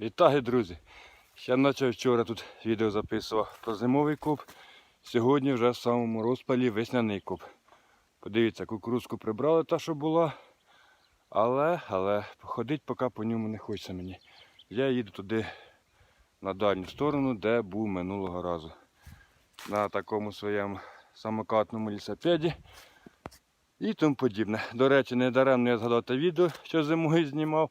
Вітаю, друзі! Ще наче вчора тут відео записував про зимовий коп. Сьогодні вже в самому розпалі весняний коп. Подивіться, кукурузку прибрали та, що була. Але, але походить поки по ньому не хочеться мені. Я їду туди на дальню сторону, де був минулого разу. На такому своєму самокатному лісопеді і тому подібне. До речі, не даремно я згадав те відео, що зимою знімав.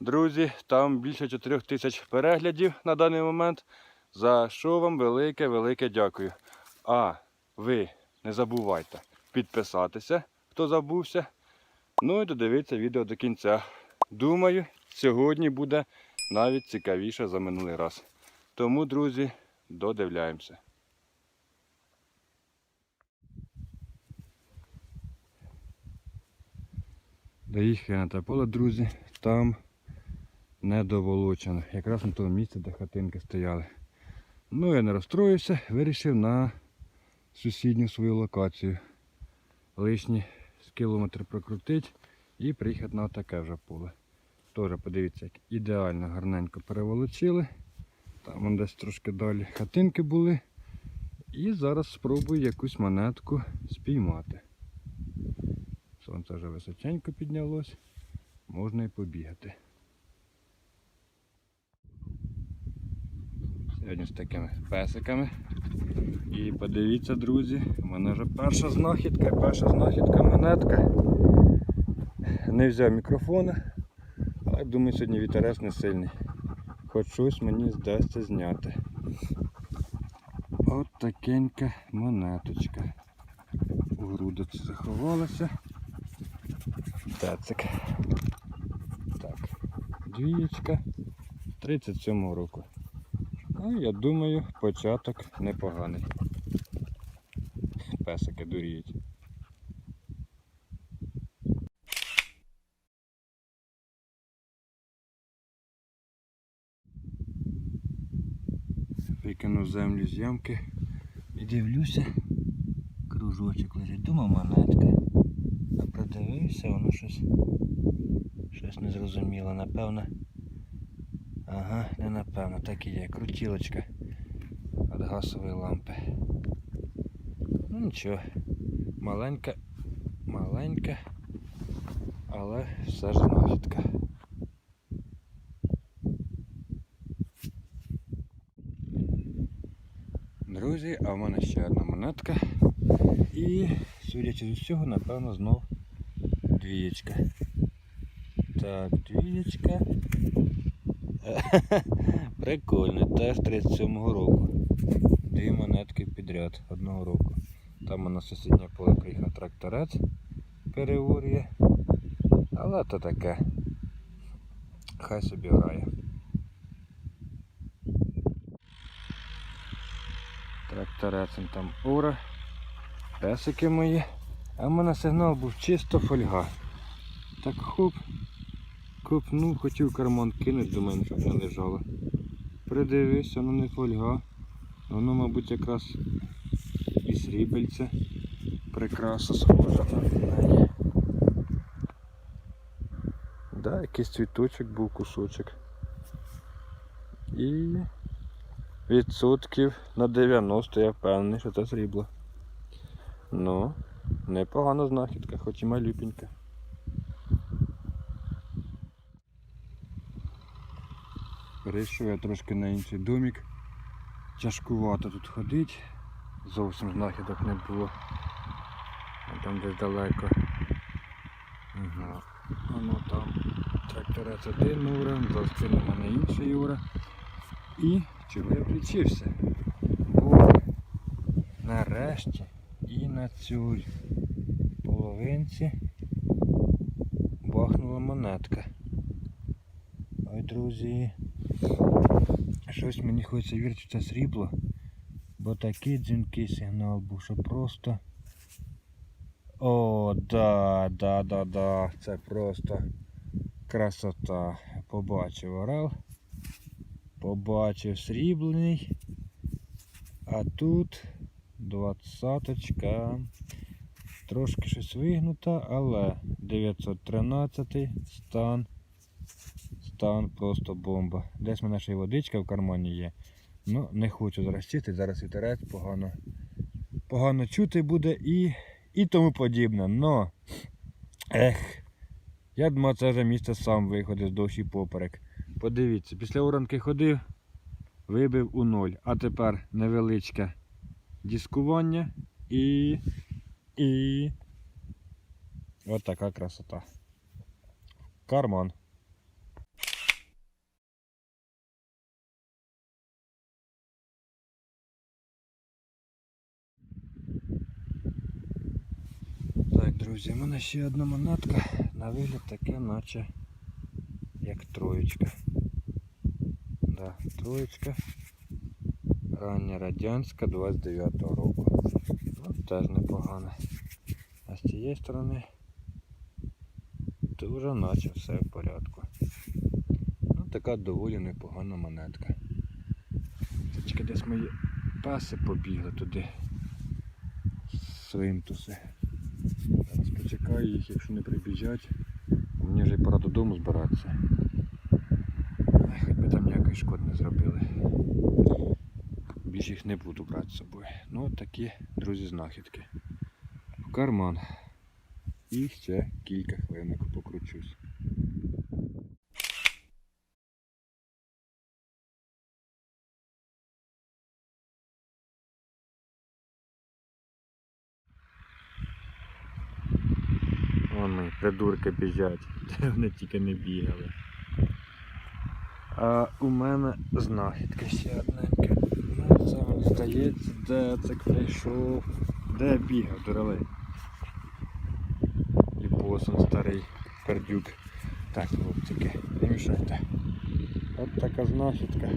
Друзі, там більше 4 тисяч переглядів на даний момент. За що вам велике-велике дякую. А ви не забувайте підписатися, хто забувся. Ну і додивіться відео до кінця. Думаю, сьогодні буде навіть цікавіше за минулий раз. Тому, друзі, додивляємося. Доїхав я на те поле, друзі. Там не доволочено. Якраз на тому місці, де хатинки стояли. Ну, я не розстроївся, вирішив на сусідню свою локацію. Лишні з кілометр прокрутити і приїхати на таке вже поле. Теж подивіться, як ідеально гарненько переволочили. Там вон десь трошки далі хатинки були. І зараз спробую якусь монетку спіймати. Сонце вже височенько піднялось, можна і побігати. Сьогодні з такими песиками. І подивіться, друзі, у мене вже перша знахідка, перша знахідка монетка. Не взяв мікрофона, але думаю, сьогодні вітерець не сильний. Хоч щось мені здасться зняти. От такенька монеточка. У грудочці заховалася. Тецик. Так, двієчка 37 року. Ну, я думаю, початок непоганий. Песики дуріють. Викинув землю з ямки і дивлюся, кружочок лежить. Думав монетка. А придивився, воно щось щось незрозуміло, напевно. Ага, не напевно, так і є. Крутілочка від газової лампи. Ну нічого, маленька, маленька, але все ж знахідка. Друзі, а в мене ще одна монетка. І, судячи з усього, напевно, знов двієчка. Так, двієчка. Прикольно, теж 37-го року. Дві монетки підряд одного року. Там на сусіднє поле приїхав тракторець, переурює. Але то таке. Хай собі грає. Тракторецем там ура. Песики мої. А в мене сигнал був чисто фольга. Так хоп. Копнув, хотів карман кинути, думаю, щоб не лежало. Придивився, воно не фольга. Воно, мабуть, якраз і срібельце. Прикраса схожа на неї. Да, якийсь цвіточок був кусочок. І відсотків на 90 я впевнений, що це срібло. Ну, непогана знахідка, хоч і малюпенька. Перейшов я трошки на інший домик. Тяжкувато тут ходити. Зовсім знахідок не було. А там десь далеко. Ага. Воно там тракторець один ура, за спину мене інший ура. І чого я включився? Бо нарешті і на цій половинці бахнула монетка. Ой, друзі. Щось мені хочеться вірити, що це срібло, бо такий дзвінкий сигнал був, що просто. О, да, да, да, да, це просто красота. Побачив орел, побачив сріблений, а тут двадцяточка. Трошки щось вигнута, але 913 стан стан просто бомба. Десь в мене ще й водичка в кармані є. Ну, не хочу зараз чистити, зараз вітерець погано, погано чути буде і, і тому подібне. Но, ех, я думав, це вже місце сам виходить з дощі поперек. Подивіться, після уранки ходив, вибив у ноль. А тепер невеличке дискування і. і. От така красота. Карман. Так, друзі, у мене ще одна монетка. На вигляд таке, наче як троєчка. Да, троєчка. Рання радянська 29-го року. Ну, теж непогано. А з цієї сторони то вже наче все в порядку. Ну, така доволі непогана монетка. Тільки десь мої паси побігли туди. Свинтуси. Почекаю їх, якщо не прибіжать. Мені вже пора додому збиратися. Хоч би там ніякої шкоди не зробили. Більше їх не буду брати з собою. Ну такі, друзі, знахідки. В карман. І ще кілька хвилинок покручусь. Вони, придурки біжать, де вони тільки не бігали. А у мене знахідка ще одненька. Ну, це мені здається, де це прийшов, де бігав, дурали. І босон старий пердюк. Так, хлопчики, не мішайте. От така знахідка.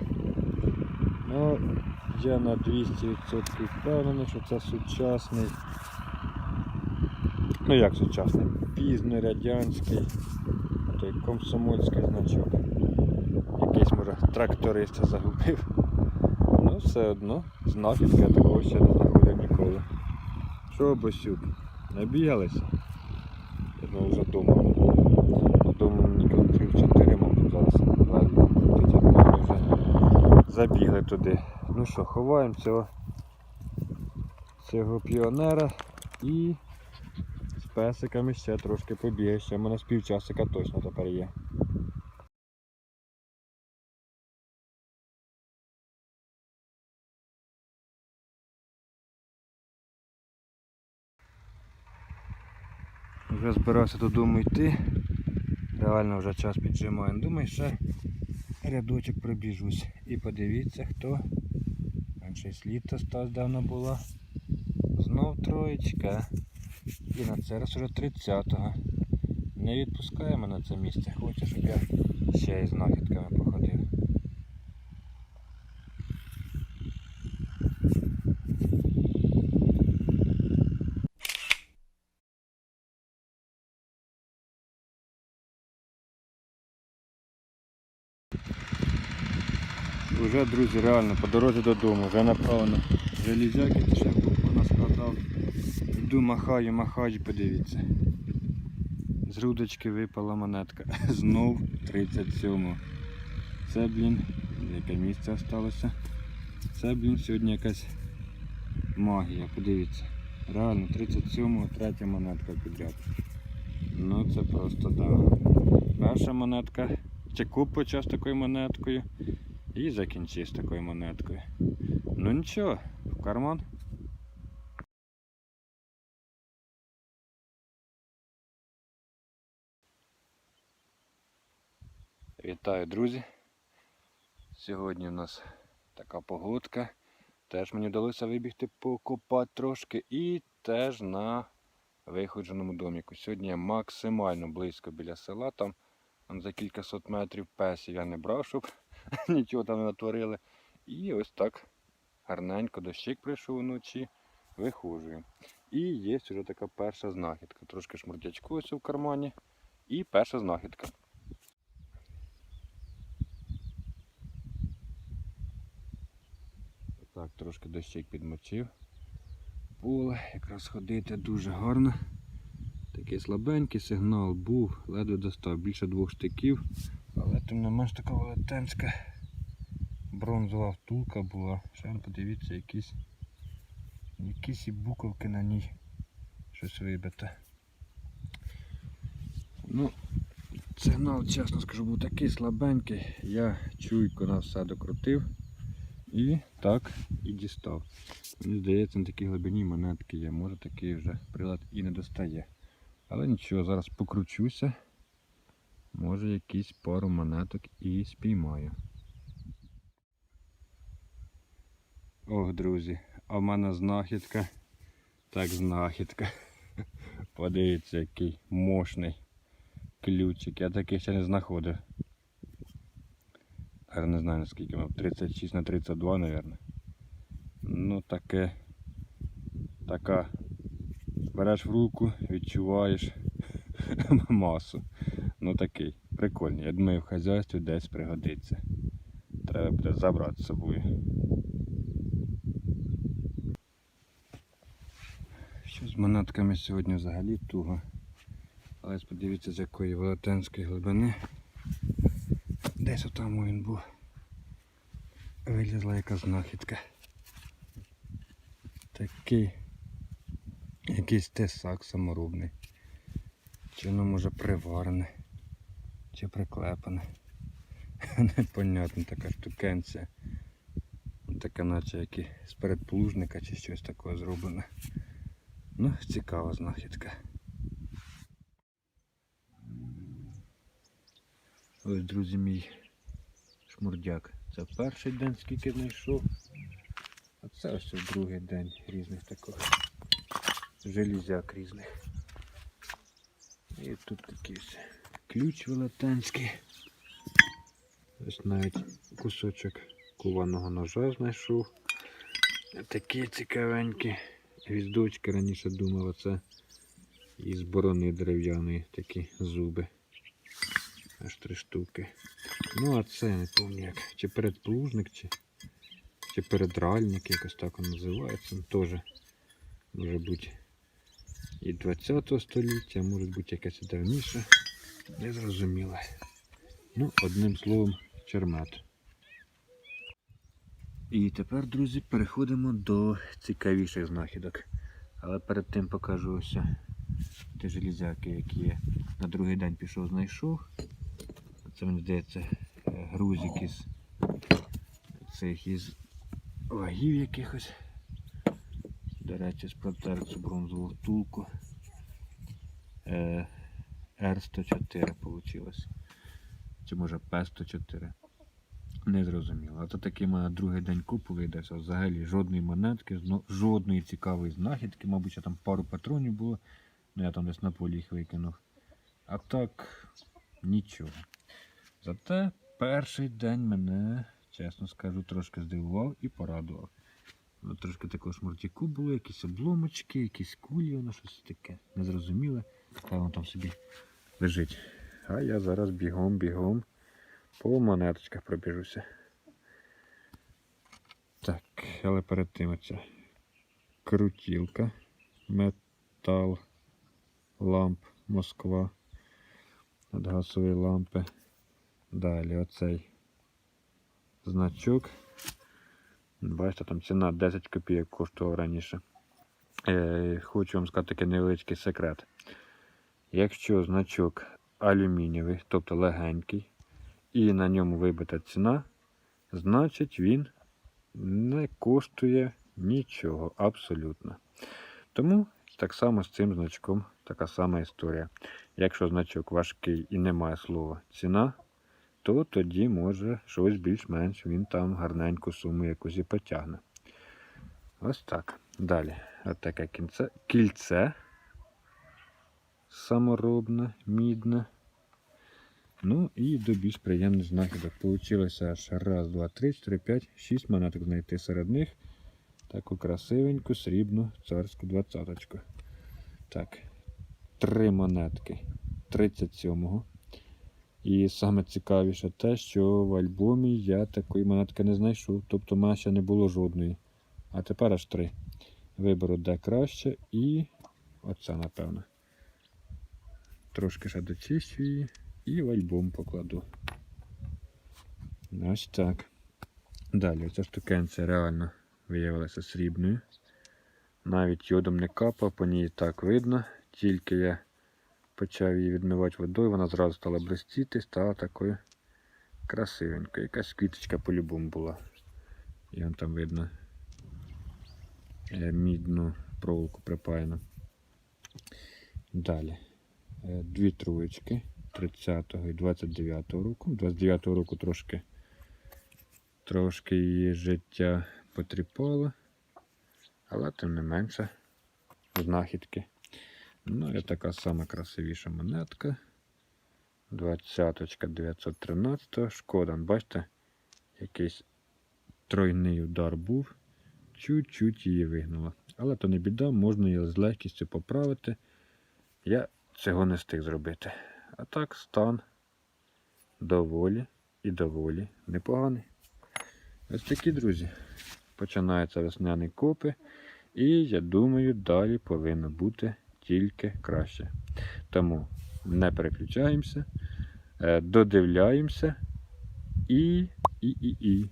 Ну, я на 200% впевнений, що це сучасний. Ну як сучасний? Пізний радянський, той комсомольський значок. Якийсь може тракторист загубив. Ну все одно, знахідка такого ще не знаходив ніколи. Що, Босюк, набігалися? Я думав вже вдома. Додому мені кілометрів 4, мабуть, зараз ми вже забігли туди. Ну що, ховаємо цього, цього піонера і песиками ще трошки побігаю. Ще в мене з півчасика точно тепер є. Вже збирався додому йти. Реально вже час піджимає. Думаю, ще рядочок пробіжусь. І подивіться, хто. Менше слід стась давно була. Знов троєчка. І на це раз уже 30-го. Не відпускає мене це місце. Хоче, щоб я ще із знахідками походив. Уже, друзі, реально по дорозі додому, вже направлено железяки, ще купку наскладав. Йду махаю, махаю, подивіться. З рудочки випала монетка. Знов 37. Це, блін, яке місце залишилося. Це, блін, сьогодні якась магія, подивіться. Реально, 37 третя монетка підряд. Ну це просто да. Перша монетка. Чи куп почав з такою монеткою. І закінчив з такою монеткою. Ну нічого, в карман. Вітаю, друзі. Сьогодні у нас така погодка. Теж мені вдалося вибігти покопати трошки і теж на виходженому доміку. Сьогодні я максимально близько біля села, там, там за кількасот метрів песів я не брав, щоб нічого там не натворили. І ось так гарненько дощик прийшов вночі, виходжую. І є вже така перша знахідка. Трошки шмурдячку ось в кармані. І перша знахідка. Так, трошки дощик підмочив. Поле, якраз ходити дуже гарно. Такий слабенький сигнал був, ледве достав більше двох штиків, Але тим не менш така велетенська бронзова втулка була. Ще подивіться, якісь, якісь і буковки на ній. Щось вибите. Ну, сигнал, чесно скажу, був такий слабенький. Я чуйку на все докрутив і так і дістав. Мені здається, на такій глибині монетки є. Може такий вже прилад і не достає. Але нічого, зараз покручуся. Може якісь пару монеток і спіймаю. Ох, друзі, а в мене знахідка. Так, знахідка. Подивіться, який мощний ключик. Я такий ще не знаходив. Я не знаю наскільки воно, 36 на 32, мабуть. Ну таке. Така. Береш в руку, відчуваєш масу. Ну такий. Прикольний. Я думаю, в хазяйстві десь пригодиться. Треба буде забрати з собою. Що з монетками сьогодні взагалі туго. Але подивіться з якої велетенської глибини. Десь отам він був. Вилізла яка знахідка. Такий якийсь тесак саморобний. Чи воно може приварене, чи приклепане. Непонятно така штукенція. Така наче як і з передплужника чи щось такого зроблене. Ну, цікава знахідка. Ось, друзі, мій шмурдяк. Це перший день, скільки знайшов. А це ось другий день різних таких железяк різних. І тут такий ключ велетенський. Ось навіть кусочок кованого ножа знайшов. Такі цікавенькі гвіздочки раніше думав, оце із борони дерев'яної такі зуби. Аж три штуки. Ну а це не пам'ятаю як. Чи передплужник, чи, чи передральник, якось так воно називається. Ну, Теж може бути і 20 століття, може бути якесь давніше. Незрозуміло. Ну, одним словом, чермет. І тепер, друзі, переходимо до цікавіших знахідок. Але перед тим покажу ось ті железяки, які я на другий день пішов, знайшов. Це мені здається е, грузик із цих із вагів якихось. До речі, з протерцю бронзову втулку. Е, R104 вийшло. Чи може P104. Не зрозуміло. А то такий мене другий день купу видався. Взагалі жодної монетки, жодної цікавої знахідки. Мабуть, ще там пару патронів було. Ну я там десь на полі їх викинув. А так нічого. Зате перший день мене, чесно скажу, трошки здивував і порадував. Ну, трошки такого шмуртяку було, якісь обломочки, якісь кулі, воно щось таке незрозуміле. Та воно там собі лежить. А я зараз бігом, бігом по монеточках пробіжуся. Так, але перед тим оця крутілка, метал, ламп Москва, від газової лампи. Далі оцей значок. Бачите, там ціна 10 копійок коштував раніше. Е, хочу вам сказати такий невеличкий секрет. Якщо значок алюмінієвий, тобто легенький, і на ньому вибита ціна, значить він не коштує нічого абсолютно. Тому так само з цим значком така сама історія. Якщо значок важкий і немає слова ціна, то тоді може щось більш-менш він там гарненьку суму якусь і потягне. Ось так. Далі. Ось таке кільце. кільце саморобне, мідне. Ну і до більш приємних знахідок. Получилося аж раз, два, три, чотири, п'ять, шість монеток знайти серед них. Таку красивеньку срібну царську двадцяточку. Так, три монетки 37-го. І саме цікавіше те, що в альбомі я такої монетки не знайшов. Тобто в мене ще не було жодної. А тепер аж три. Виберу де краще і оце, напевно. Трошки ще дочищу її і в альбом покладу. Ось так. Далі, ця штукенця реально виявилася срібною. Навіть йодом не капав, по ній так видно. Тільки я почав її відмивати водою, вона зразу стала блистіти, стала такою красивенькою. Якась квіточка по-любому була. І вон там видно е, мідну проволоку припаяно. Далі. Е, Дві троєчки 30-го і 29-го року. 29-го року трошки, трошки її життя потріпало, але тим не менше знахідки. Ну і така сама красивіша монетка. 20 913. Шкода, бачите, якийсь тройний удар був. Чуть-чуть її вигнуло. Але то не біда, можна її з легкістю поправити. Я цього не встиг зробити. А так, стан доволі і доволі непоганий. Ось такі, друзі. Починаються весняні копи. І я думаю, далі повинно бути тільки краще. Тому не переключаємося, е, додивляємося і, і, і, і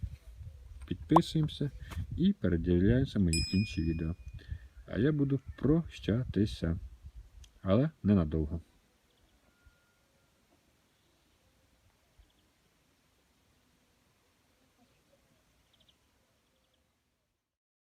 підписуємося і передивляємося мої інші відео. А я буду прощатися. Але ненадовго.